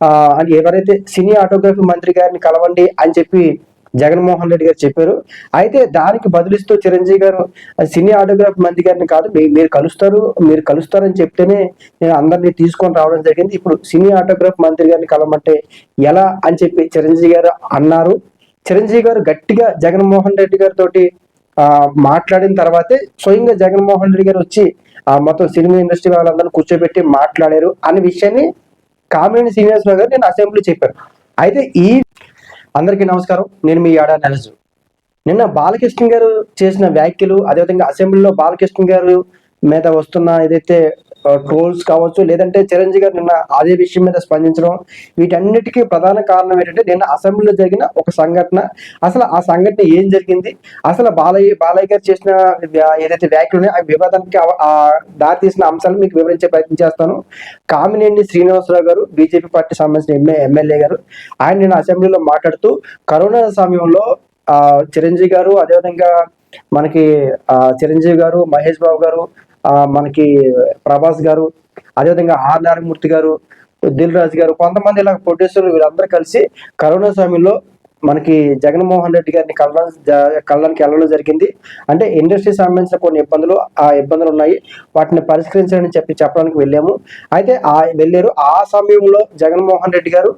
ఆ, ఎవరైతే సినీ ఆటోగ్రఫీ మంత్రి గారిని కలవండి అని చెప్పి జగన్మోహన్ రెడ్డి గారు చెప్పారు. అయితే దానికి బదులిస్తూ చిరంజీవి గారు సినీ ఆటోగ్రాఫ్ మంత్రి గారిని కాదు మీరు కలుస్తారు మీరు కలుస్తారని చెప్తేనే నేను అందరినీ తీసుకొని రావడం జరిగింది. ఇప్పుడు సినీ ఆటోగ్రాఫ్ మంత్రి గారిని కలవమంటే ఎలా అని చెప్పి చిరంజీవి గారు అన్నారు. చిరంజీవి గారు గట్టిగా జగన్మోహన్ రెడ్డి గారితో మాట్లాడిన తర్వాతే స్వయంగా జగన్మోహన్ రెడ్డి గారు వచ్చి ఆ మొత్తం సినిమా ఇండస్ట్రీ వాళ్ళందరినీ కూర్చోబెట్టి మాట్లాడారు అనే విషయాన్ని కామినేని శ్రీనివాసరావు గారు నేను అసెంబ్లీ చెప్పాను అయితే ఈ అందరికీ నమస్కారం. నేను మీ ఆడా నెలజు. నిన్న బాలకృష్ణ గారు చేసిన వ్యాఖ్యలు అదేవిధంగా అసెంబ్లీలో బాలకృష్ణ గారు మీద వస్తున్న ఏదైతే ట్రోల్స్ కావచ్చు లేదంటే చిరంజీవి గారు నిన్న అదే విషయం మీద స్పందించడం వీటన్నిటికీ ప్రధాన కారణం ఏంటంటే నిన్న అసెంబ్లీలో జరిగిన ఒక సంఘటన. అసలు ఆ సంఘటన ఏం జరిగింది? అసలు బాలయ్య బాలయ్య గారు చేసిన ఏదైతే వ్యాఖ్యలు ఉన్నాయో ఆ వివాదానికి దారి తీసిన అంశాలు మీకు వివరించే ప్రయత్నం చేస్తాను. కామినేని శ్రీనివాసరావు గారు బీజేపీ పార్టీ సంబంధించిన ఎంఏ ఎమ్మెల్యే గారు ఆయన నిన్న అసెంబ్లీలో మాట్లాడుతూ కరోనా సమయంలో ఆ చిరంజీవి గారు అదేవిధంగా మనకి ఆ చిరంజీవి గారు మహేష్ బాబు గారు మనకి ప్రభాస్ గారు అదేవిధంగా ఆర్ నారాయణమూర్తి గారు దిల్ రాజు గారు కొంతమంది ఇలా ప్రొడ్యూసర్లు వీళ్ళందరూ కలిసి కరోనా సమయంలో మనకి జగన్మోహన్ రెడ్డి గారిని కలవడం జ- వెళ్ళడం జరిగింది. అంటే ఇండస్ట్రీ సంబంధించిన కొన్ని ఇబ్బందులు ఆ ఇబ్బందులు ఉన్నాయి. వాటిని పరిష్కరించాలని చెప్పి చెప్పడానికి వెళ్ళాము. అయితే ఆ వెళ్ళారు. ఆ సమయంలో జగన్మోహన్ రెడ్డి గారు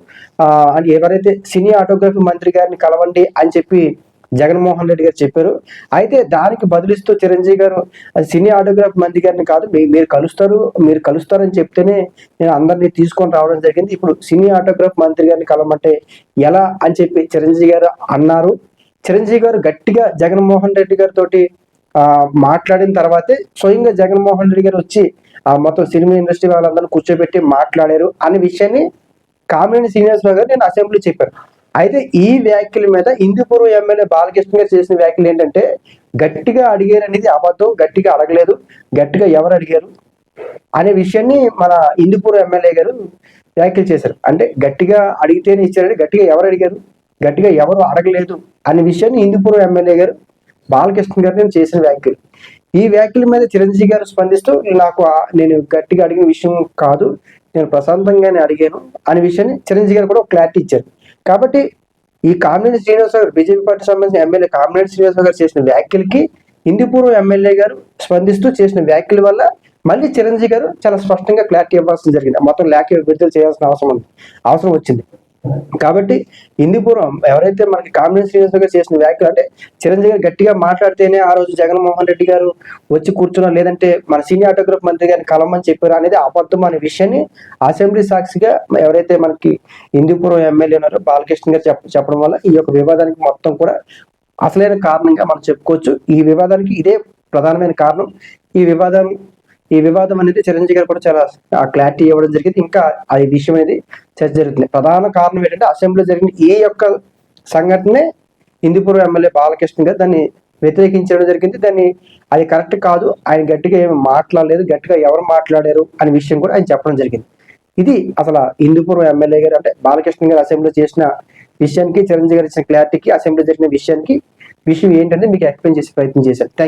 ఎవరైతే సినీ ఆటోగ్రఫీ మంత్రి గారిని కలవండి అని చెప్పి జగన్మోహన్ రెడ్డి గారు చెప్పారు. అయితే దానికి బదులిస్తూ చిరంజీవి గారు "అది సినీ ఆటోగ్రాఫ్ మంత్రి గారిని కాదు మీ- మీరు కలుస్తారు మీరు కలుస్తారని చెప్తేనే నేను అందరినీ తీసుకొని రావడం జరిగింది. ఇప్పుడు సినీ ఆటోగ్రాఫ్ మంత్రి గారిని కలమంటే ఎలా అని చెప్పి చిరంజీవి గారు అన్నారు. చిరంజీవి గారు గట్టిగా జగన్మోహన్ రెడ్డి గారితో మాట్లాడిన తర్వాతే స్వయంగా జగన్మోహన్ రెడ్డి గారు వచ్చి ఆ మొత్తం సినిమా ఇండస్ట్రీ వాళ్ళందరినీ కూర్చోబెట్టి మాట్లాడారు అనే విషయాన్ని కామినేని శ్రీనివాసరావు గారు నేను అసెంబ్లీ చెప్పాను. అయితే ఈ వ్యాఖ్యల మీద ఇందుపూర్వ ఎమ్మెల్యే బాలకృష్ణ గారు చేసిన వ్యాఖ్యలు ఏంటంటే గట్టిగా అడిగారు అనేది అబద్ధం గట్టిగా అడగలేదు గట్టిగా ఎవరు అడిగారు అనే విషయాన్ని మన ఇందుపూర్వ ఎమ్మెల్యే గారు వ్యాఖ్యలు చేశారు. అంటే గట్టిగా అడిగితేనే ఇచ్చారని గట్టిగా ఎవరు అడిగారు? గట్టిగా ఎవరు అడగలేదు అనే విషయాన్ని ఇందుపూర్వ ఎమ్మెల్యే గారు బాలకృష్ణ గారు నేను చేసిన వ్యాఖ్యలు. ఈ వ్యాఖ్యల మీద చిరంజీవి గారు స్పందిస్తూ నాకు నేను గట్టిగా అడిగిన విషయం కాదు నేను ప్రశాంతంగానే అడిగాను అనే విషయాన్ని చిరంజీవి గారు కూడా క్లారిటీ ఇచ్చారు. కాబట్టి ఈ కామినేని శ్రీనివాసరావు గారు బీజేపీ పార్టీ సంబంధించిన ఎమ్మెల్యే కామినేని శ్రీనివాసరావు గారు చేసిన వ్యాఖ్యలకి హిందీపూర్వం ఎమ్మెల్యే గారు స్పందిస్తూ చేసిన వ్యాఖ్యల వల్ల మళ్ళీ చిరంజీవి గారు చాలా స్పష్టంగా క్లారిటీ ఇవ్వాల్సి జరిగింది. మొత్తం లేఖ విడుదల చేయాల్సిన అవసరం ఉంది. అవసరం వచ్చింది. కాబట్టి హిందూపురం ఎవరైతే మనకి కామినేని శ్రీనివాసరావు గారు చేసిన వ్యాఖ్యలు అంటే చిరంజీవి గారు గట్టిగా మాట్లాడితేనే ఆ రోజు జగన్మోహన్ రెడ్డి గారు వచ్చి కూర్చున్నారు లేదంటే మన సీనియర్ ఆటోగ్రాఫ్ మంత్రి గారిని కలమని చెప్పారు అనేది అబద్ధం అనే విషయాన్ని అసెంబ్లీ సాక్షిగా ఎవరైతే మనకి హిందూపురం ఎమ్మెల్యే ఉన్నారో బాలకృష్ణ గారు చెప్ప చెప్పడం వల్ల ఈ యొక్క వివాదానికి మొత్తం కూడా అసలైన కారణంగా మనం చెప్పుకోవచ్చు. ఈ వివాదానికి ఇదే ప్రధానమైన కారణం. ఈ వివాదం ఈ వివాదం అనేది చిరంజీవి గారు కూడా చాలా క్లారిటీ ఇవ్వడం జరిగింది. ఇంకా ఆ విషయం అనేది చర్చ జరుగుతుంది. ప్రధాన కారణం ఏంటంటే అసెంబ్లీలో జరిగిన ఏ యొక్క సంఘటనే హిందూపురం ఎమ్మెల్యే బాలకృష్ణ గారు దాన్ని వ్యతిరేకించడం జరిగింది. దాన్ని అది కరెక్ట్ కాదు ఆయన గట్టిగా ఏమి మాట్లాడలేదు గట్టిగా ఎవరు మాట్లాడారు అనే విషయం కూడా ఆయన చెప్పడం జరిగింది. ఇది అసలు హిందూపురం ఎమ్మెల్యే గారు అంటే బాలకృష్ణ గారు అసెంబ్లీలో చేసిన విషయానికి చిరంజీవి గారు ఇచ్చిన క్లారిటీకి అసెంబ్లీ జరిగిన విషయానికి విషయం ఏంటంటే మీకు ఎక్స్ప్లెయిన్ చేసే ప్రయత్నం చేశారు. థ్యాంక్